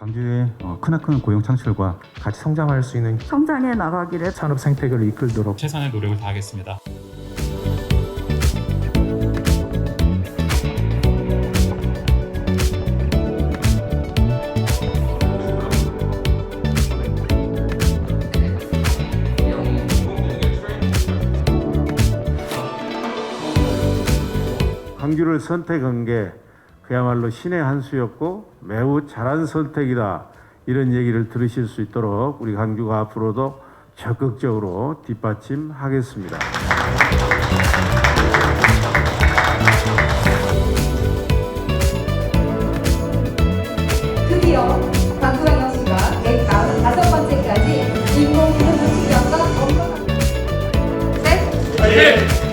광주의 어, 크나큰 고용 창출과 같이 성장할 수 있는 성장해 나가기를 산업 생태계를 이끌도록 최선의 노력을 다하겠습니다. 광주를 선택한 게 그야말로 신의 한 수였고 매우 잘한 선택이다. 이런 얘기를 들으실 수 있도록 우리 광주가 앞으로도 적극적으로 뒷받침하겠습니다. 드디어 광주광역시가 145번째까지 인공위성 도시경과 건강 셋